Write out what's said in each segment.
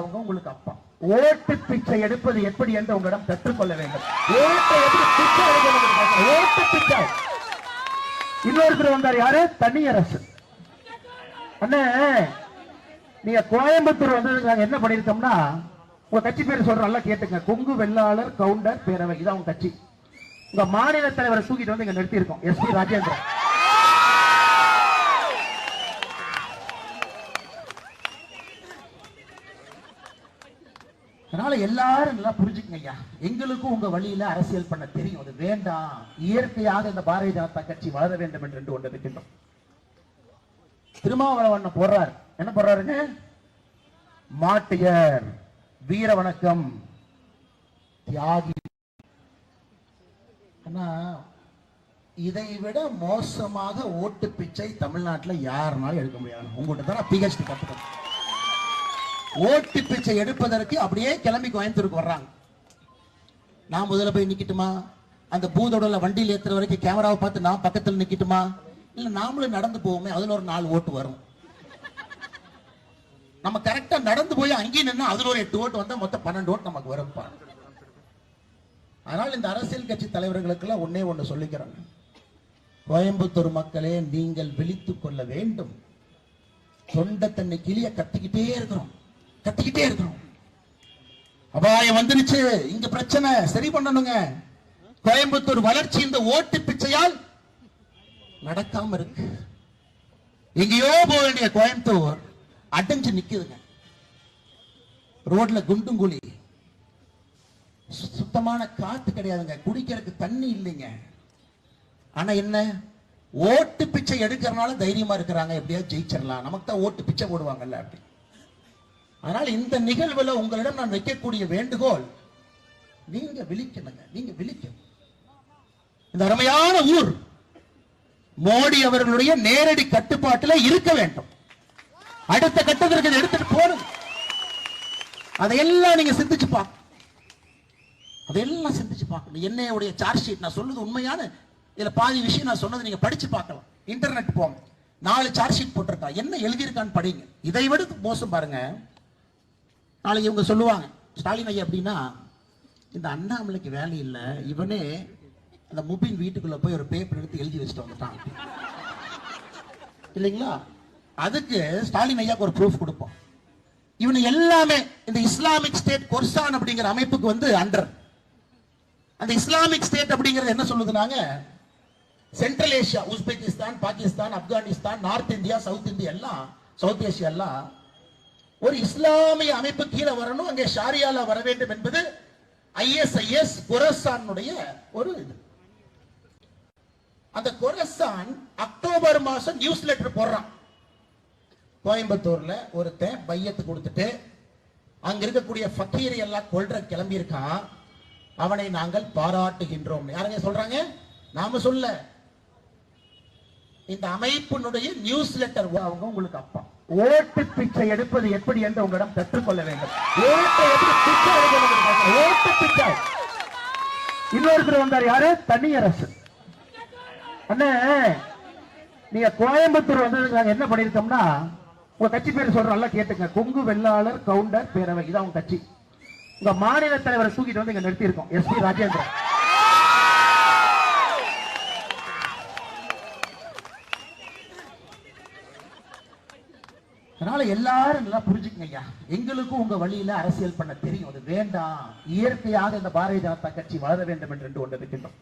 அவங்க உங்களுக்கு அப்பா. ஓட்டு பிச்சை எடுப்பது எப்படி என்று உங்களிடம் கற்றுக்கொள்ள வேண்டும். ஓட்டை எப்படி பிச்சை ஓட்டு பிச்சை. இன்னொருத்தர் வந்தார். யாரு? தனியரசு. அண்ணே நீங்க கோயம்புத்தூர் வந்ததுக்கு நாங்க என்ன பண்ணிருக்கோம்னா உங்க கட்சி பேர் சொல்ற நல்லா கேட்டுங்க. கொங்கு வெள்ளாளர் கவுண்டர் பேரவை. இதான் உங்க கட்சி. உங்க மாநில தலைவரை தூக்கிட்டு வந்து இங்க நிறுத்தியிருக்கோம். S B Rajendran. அதனால எல்லாரும் நல்லா புரிஞ்சுக்கங்க ஐயா. எங்களுக்கும் உங்க வழியில அரசியல் பண்ண தெரியும். அது வேண்டாம். இயற்கையாக இந்த பாரதிய ஜனதா கட்சி வளர வேண்டும் என்று ஒன்று இருக்கின்றோம் திருமாவளவன் போடுறாரு. என்ன போடுறாருங்க? மாட்டியர் வீர வணக்கம். தியாகி. ஆனா இதை விட மோசமாக ஓட்டு பிச்சை தமிழ்நாட்டுல யாருனாலும் எடுக்க முடியாது. உங்கள்கிட்ட தான் பிஹெச்டி கத்துக்கணும். ஓட்டு பிச்சை எடுப்பதற்கு அப்படியே கிளம்பி கோயம்புத்தூருக்கு வர்றாங்க. நான் முதல்ல போய் நிக்கட்டுமா? அந்த பூதோடல வண்டியில் ஏத்துற வரைக்கும் கேமராவை பார்த்து நான் பக்கத்துல நிக்கட்டுமா? இல்ல நாமளும் நடந்து போவோமே அதுல ஒரு நாலு ஓட்டு வரும். நம்ம கரெக்டா நடந்து போய் அங்கேயும் நின்னா அதுல ஒரு எட்டு ஓட்டு வந்தா மொத்தம் பன்னெண்டு ஓட்டு நமக்கு வரும்ப்பா. அதனால் இந்த அரசியல் கட்சி தலைவர்களுக்கெல்லாம் ஒன்னே ஒண்ணு சொல்லிக்கிறாங்க கோயம்புத்தூர் மக்களே நீங்கள் விழித்துக் கொள்ள வேண்டும். தொண்டை தன்னை கிளிய கத்திக்கிட்டே இருக்கிறோம். கத்திக்கிட்டே இருக்கிறோம் அபாயம் வந்துருச்சு. இங்க பிரச்சனை. சரி பண்ணணுங்க. கோயம்புத்தூர் வளர்ச்சி இந்த ஓட்டு பிச்சையால் நடக்காம இருக்கு. எங்கேயோ போக வேண்டிய கோயம்புத்தூர் அடைஞ்சு நிக்குதுங்க. ரோட்ல குண்டும் குழி. சு- சுத்தமான காத்து கிடையாதுங்க. குடிக்கிறதுக்கு தண்ணி இல்லைங்க. ஆனா என்ன? ஓட்டு பிச்சை எடுக்கிறனால தைரியமா இருக்கிறாங்க. எப்படியாவது ஜெயிச்சிடலாம். நமக்கு தான் ஓட்டு பிச்சை போடுவாங்கல்ல அப்படி. அதனால் இந்த நிகழ்வுல உங்களிடம் நான் வைக்கக்கூடிய வேண்டுகோள் நீங்க விழிக்கணுங்க நீங்க விழிக்கணும். இந்த அருமையான ஊர் மோடி அவர்களுடைய நேரடி கட்டுப்பாட்டில் இருக்க வேண்டும். அடுத்த கட்டத்திற்கு எடுத்துட்டு போகணும் அதையெல்லாம் நீங்க சிந்திச்சு பார்க்க அதையெல்லாம் சிந்திச்சு பார்க்கணும். என்னையுடைய சார்ஜ் ஷீட் நான் சொல்லுது உண்மையான இதுல பாதி விஷயம் நான் சொன்னது நீங்க படிச்சு பார்க்கலாம். இன்டர்நெட் போங்க. நாலு சார்ஜ் ஷீட் போட்டிருக்கா. என்ன எழுதியிருக்கான்னு படிங்க. இதை விட மோசம் பாருங்க. நாளைக்கு இவங்க சொல்லுவாங்க ஸ்டாலின் ஐயா அப்படின்னா இந்த அண்ணாமலைக்கு வேலை இல்லை இவனே அந்த முபின் வீட்டுக்குள்ள போய் ஒரு பேப்பர் எடுத்து எழுதி வச்சுட்டு வந்துட்டான். இல்லைங்களா? அதுக்கு ஸ்டாலின் ஐயாக்கு ஒரு ப்ரூஃப் கொடுப்போம். இவனு எல்லாமே இந்த இஸ்லாமிக் ஸ்டேட் கொர்சான் அப்படிங்கிற அமைப்புக்கு வந்து அண்டர் அந்த இஸ்லாமிக் ஸ்டேட் அப்படிங்கிறது என்ன சொல்லுதுனாங்க? Central Asia Uzbekistan Pakistan Afghanistan North India South India எல்லாம் சவுத் ஏஷியா எல்லாம் ஒரு இஸ்லாமிய அமைப்பு கீழே வரணும் அங்கே ஷாரியால வர வேண்டும் என்பது ஐஎஸ்ஐஎஸ் குரசானுடைய ஒரு இது. அந்த குரசான் அக்டோபர் மாசம் நியூஸ் லெட்டர் போடுறான். கோயம்புத்தூர்ல ஒருத்தன் பையத்து கொடுத்துட்டு அங்க இருக்கக்கூடிய ஃபக்கீரை எல்லாம் கொள்ற கிளம்பி இருக்கான் அவனை நாங்கள் பாராட்டுகின்றோம். யாருங்க சொல்றாங்க? நாம சொல்ல. இந்த அமைப்பினுடைய நியூஸ் லெட்டர் அவங்க உங்களுக்கு அப்பா ஓட்டு பிச்சை எடுப்பது எப்படி என்று உங்களிடம் கற்றுக்கொள்ள வேண்டும். ஓட்டை எப்படி பிச்சை. ஓட்டு இன்னொருத்தர் வந்தார் யாரு? தனியரசு. அண்ணே நீங்க கோயம்புத்தூர் வந்ததுக்கு நாங்க என்ன பண்ணிருக்கோம்னா உங்க கட்சி பேர் சொல்ற நல்லா கேட்டுங்க கொங்கு வெள்ளாளர் கவுண்டர் பேரவை. இதான் உங்க கட்சி. உங்க மாநில தலைவரை தூக்கிட்டு வந்து இங்க நிறுத்தியிருக்கோம். S B Rajendran. அதனால எல்லாரும் நல்லா புரிஞ்சுக்கங்க ஐயா. எங்களுக்கும் உங்க வழியில அரசியல் பண்ண தெரியும். அது வேண்டாம். இயற்கையாக இந்த பாரதிய ஜனதா கட்சி வளர வேண்டும் என்று ஒன்று இருக்கின்றோம்.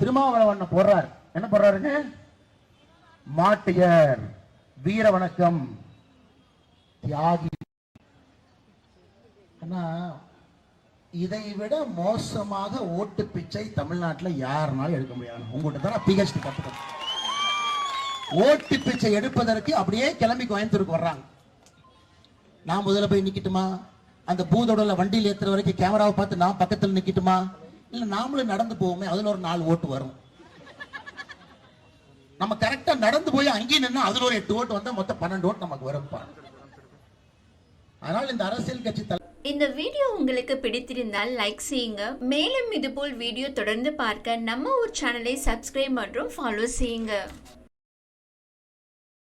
திருமாவளவன் போடுறார். என்ன போடுறாருங்க? மாட்டியர் வீர வணக்கம். தியாகி. ஆனா இதை விட மோசமாக ஓட்டு பிச்சை தமிழ்நாட்டுல யாருனாலும் எடுக்க முடியாது. உங்கள்கிட்ட தான் பிஹெச்டி கற்றுக்கணும் ஓட்டு பிச்சை எடுப்பதற்கு அப்படியே கிளம்பி கோயம்புத்தூருக்கு வர்றாங்க. நான் முதல்ல போய் நிக்கட்டுமா? அந்த பூதோடல வண்டியில் ஏத்துற வரைக்கும் கேமராவை பார்த்து நான் பக்கத்துல நிக்கட்டுமா? இல்ல நாமளும் நடந்து போவோமே அதுல ஒரு நாலு ஓட்டு வரும். நம்ம கரெக்டா நடந்து போய் அங்கேயும் நின்னா அதுல ஒரு எட்டு ஓட்டு வந்தா மொத்தம் பன்னெண்டு ஓட்டு நமக்கு வரும் அதனால இந்த அரசியல் கட்சி இந்த வீடியோ உங்களுக்கு பிடித்திருந்தால் லைக் செய்யுங்க. மேலும் இதுபோல் வீடியோ தொடர்ந்து பார்க்க நம்ம ஒரு சேனலை சப்ஸ்கிரைப் மற்றும் ஃபாலோ செய்யுங்க.